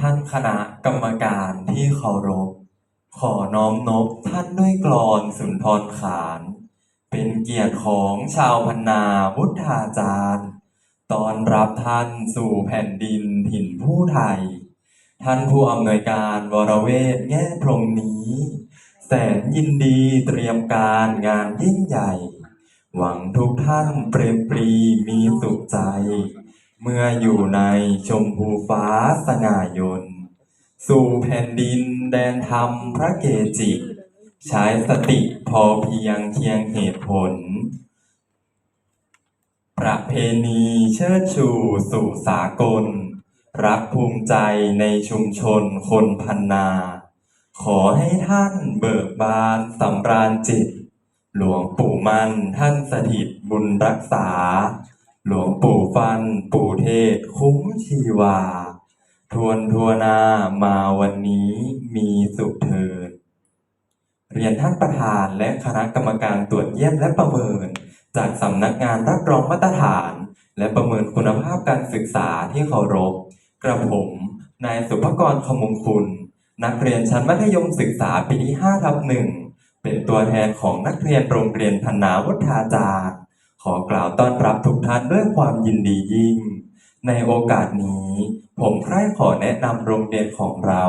ท่านคณะกรรมการที่เคารพ ขอน้อมนบท่านด้วยกลอนสุนทรขาน เป็นเกียรติของชาวพันนาวุฒาจารย์ตอนรับท่านสู่แผ่นดินถิ่นผู้ไทย ท่านผู้อำนวยการวรเวทแง่พรหมนี้ แสนยินดีเตรียมการงานยิ่งใหญ่ หวังทุกท่านเปรมปรีมีสุขใจ เมื่ออยู่ในชมพูฟ้าสง่ายน สู่แผ่นดินแดนธรรมพระเกจิ ใช้สติพอเพียงเคียงเหตุผล ประเพณีเชิดชูสู่สากล รักภูมิใจในชุมชนคนพันนา ขอให้ท่านเบิกบานสำราญจิต หลวงปู่มั่นท่านสถิตบุญรักษา หลวงปู่ฟัน ปู่เทศ คุ้มชีวา ทวนทัวนามาวันนี้มีสุขเถิดเรียนท่านประธานและคณะกรรมการตรวจเยี่ยมและประเมิน จากสำนักงานรับรองมาตรฐาน และประเมินคุณภาพการศึกษาที่เคารพ กระผม นายสุภกรขมงคุณ นักเรียนชั้นมัธยมศึกษาปีที่5ทับหนึ่งเป็นตัวแทนของนักเรียนโรงเรียนพันนาวุฒาจารย์ ขอกล่าวต้อนรับทุกท่านด้วยความยินดียิ่ง ในโอกาสนี้ ผมใคร่ขอแนะนำโรงเรียนของเรา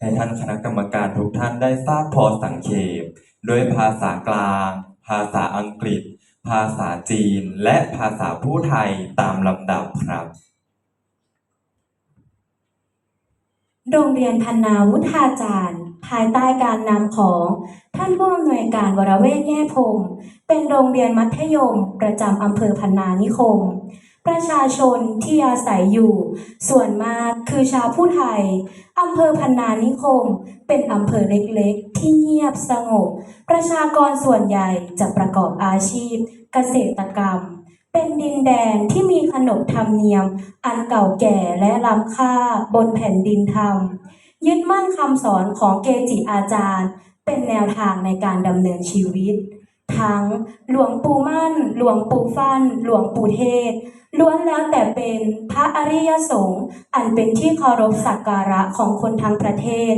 ให้ท่านคณะกรรมการทุกท่านได้ทราบพอสังเขปด้วยภาษากลาง ภาษาอังกฤษ ภาษาจีน และภาษาผู้ไทยตามลำดับครับ โรงเรียนพันนาวุฒาจารย์ ภายใต้การนำของท่านผู้อำนวยการวรเวทแง่พงศ์เป็นโรงเรียนมัธยม ประจำอำเภอพันนานิคม ประชาชนที่อาศัยอยู่ ส่วนมากคือชาวผู้ไทยอำเภอพันนานิคม เป็นอำเภอเล็กๆ ที่เงียบสงบ ประชากรส่วนใหญ่จะประกอบอาชีพ เกษตรกรรม เป็นดินแดนที่มีขนบธรรมเนียม อันเก่าแก่และล้ำค่าบนแผ่นดินธรรม ยึดมั่นคำสอนของเกจิอาจารย์ เป็นแนวทางในการดำเนินชีวิต ทั้งหลวงปู่มั่น หลวงปู่ฟัน่น หลวงปู่เทศ ล้วนแล้วแต่เป็นพระอริยสงฆ์อันเป็นที่เคารพสักการะของคนทั้งประเทศ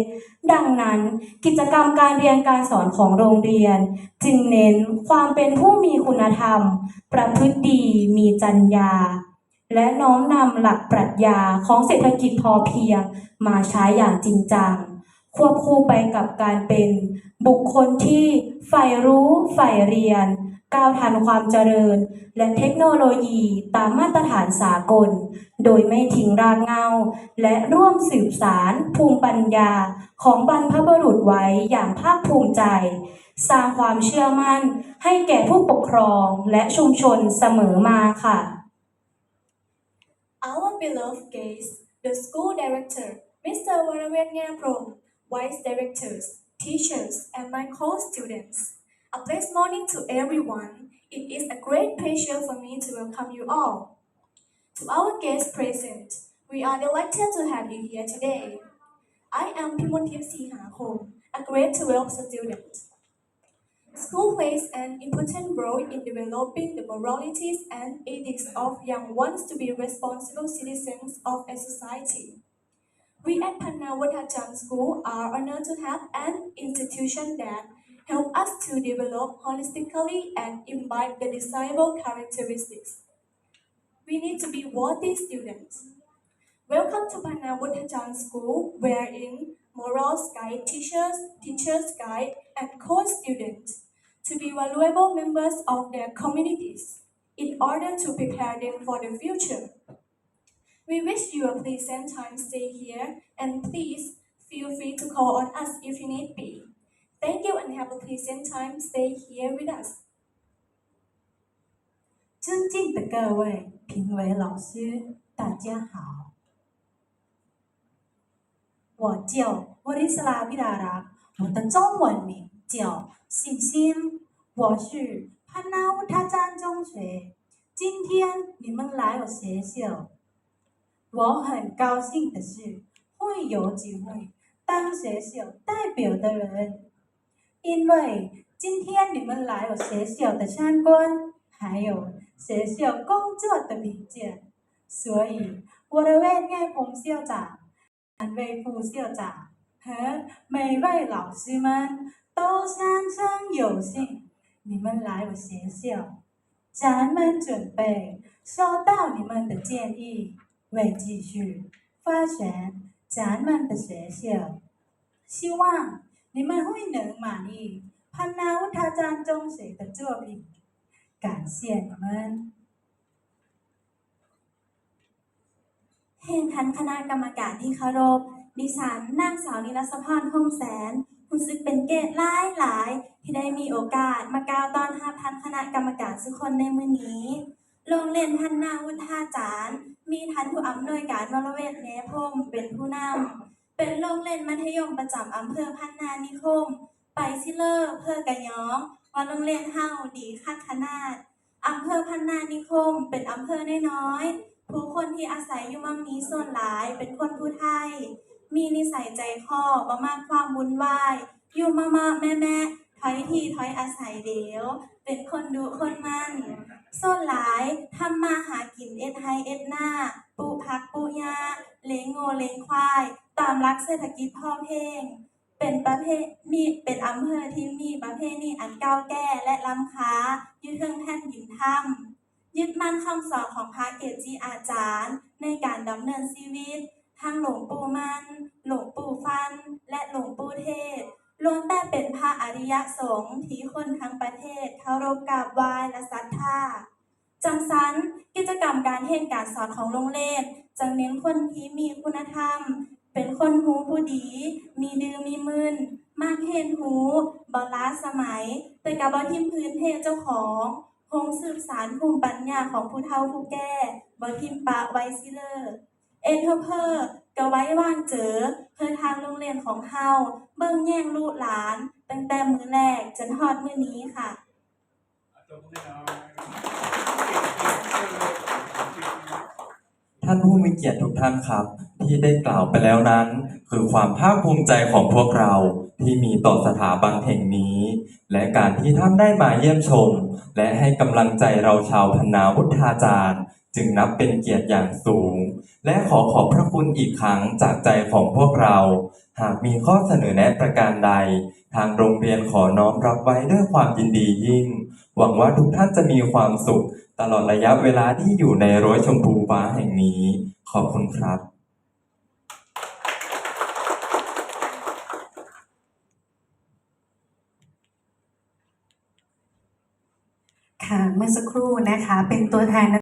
ดังนั้นกิจกรรมการเรียนการสอนของโรงเรียน จึงเน้นความเป็นผู้มีคุณธรรม ประพฤติดีมีจรรยา และน้อมนำหลักปรัชญาของเศรษฐกิจพอเพียง มาใช้อย่างจริงจัง ควบคู่ไปกับการเป็นบุคคลที่ใฝ่รู้ใฝ่เรียน ก้าวทันความเจริญ และเทคโนโลยีตามมาตรฐานสากล โดยไม่ทิ้งรากเงา และร่วมสืบสารภูมิปัญญาของบรรพบุรุษไว้อย่างภาคภูมิใจ สร้างความเชื่อมั่นให้แก่ผู้ปกครองและชุมชนเสมอมาค่ะ beloved guests, the school director, Mr. Waravet Nyaprom, vice directors, teachers, and my co-students. A blessed morning to everyone. It is a great pleasure for me to welcome you all. To our guests present, we are delighted to have you here today. I am Pimontip Sihakom, a grade 12 student. School plays an important role in developing the moralities and ethics of young ones to be responsible citizens of a society. We at Panawatachan School are honored to have an institution that help us to develop holistically and imbibe the desirable characteristics. We need to be worthy students. Welcome to Panawatachan School, wherein morals guide teachers, teachers guide, and co-students to be valuable members of their communities in order to prepare them for the future. We wish you a pleasant time stay here and please feel free to call on us if you need be. Thank you and have a pleasant time stay here with us. 尊敬的各位评委老师，大家好。我叫沃利斯拉维达拉，我的中文名 小信心，我是潘纳乌塔赞中学。今天你们来我学校，我很高兴的是会有几位当学校代表的人，因为今天你们来我学校的参观，还有学校工作的理解，所以我的为爱彭校长三位副校长和每位老师们都相当有幸，你们来我学校，咱们准备收到你们的建议，为继续发展咱们的学校，希望你们会能满意潘纳乌塔赞中学的作品。感谢你们。 เห็นทันคณะกรรมการที่เคารพ ดิฉันนางสาวนิรัสพรพงแสน รู้สึกเป็นเกตหลายหลายที่ได้มีโอกาสมากล่าวตอนรับท่านคณะกรรมการทุกคนในมื้อนี้โรงเรียนพันนาวุฒาจารย์ มีท่านผู้อำนวยการวรเวทเนพงศ์เป็นผู้นำเป็นโรงเรียนมัธยมประจำอำเภอพันนานิคม ไปซิเลอร์เพื่อกะย้องว่าโรงเรียนเฮาดีคักขนาดอำเภอพันนานิคม เป็นอำเภอน้อยๆผู้คนที่อาศัยอยู่มั่งมีส่วนหลายเป็นคนผู้ไทย มีนิสัยใจคอบ่มากความวุ่นวาย อยู่มามาแม่แม่ถอยทีถอยอาศัยเดียว เป็นคนดุคนมันส่วนหลายทำมาหากินเอ็ดไฮเอ็ดหน้าปลูกผักปลูกหญ้าเลี้ยงโง่เลี้ยงควาย ตามหลักเศรษฐกิจพ่อเพียงเป็นประเภทมีเป็นอำเภอที่มีประเพณีอันเก่าแก่และล้ำค้ายู่เทิงแผ่นดินถ้ำยึดมั่นคำสอนของพระเกจิอาจารย์ ในการดำเนินชีวิต ทั้งหลวงปู่มัน หลวงปู่ฟัน และหลวงปู่เทศล้วนแต่เป็นพระอริยสงฆ์ที่คนทั้งประเทศเคารพกราบไหว้และศรัทธาจังสันกิจกรรมการเรียนการสอนของโรงเรียนจะเน้นคนที่มีคุณธรรม เป็นคนหูผู้ดี มีดื้อมีมึนมากเห็นหูบอล้าสมัย แต่กับบอทิมพื้นเพเจ้าของคงสืบสารภูมิปัญญาของผู้เฒ่าผู้แก่บอทิมปะไวซิเลอร์ เอ็นเทอเพอ์ก็ไว้ว่างเจอเพื่อทางโรงเรียนของเฮาเบิ่งแย่งลูกหลาน ตั้งแต่มือแรกจนฮอดมือนี้ค่ะท่านผู้มีเกียรติทุกท่านครับ ที่ได้กล่าวไปแล้วนั้น คือความภาคภูมิใจของพวกเราที่มีต่อสถาบันแห่งนี้ และการที่ท่านได้มาเยี่ยมชม และให้กำลังใจเราชาวพนาวุฒาจารย์ จึงนับเป็นเกียรติอย่างสูง และขอขอบพระคุณอีกครั้งจากใจของพวกเรา หากมีข้อเสนอแนะประการใด ทางโรงเรียนขอน้อมรับไว้ด้วยความยินดียิ่ง หวังว่าทุกท่านจะมีความสุข ตลอดระยะเวลาที่อยู่ในรั้วชมพูฟ้าแห่งนี้ ขอบคุณครับค่ะเมื่อสักครู่นะคะ เป็นตัวแทน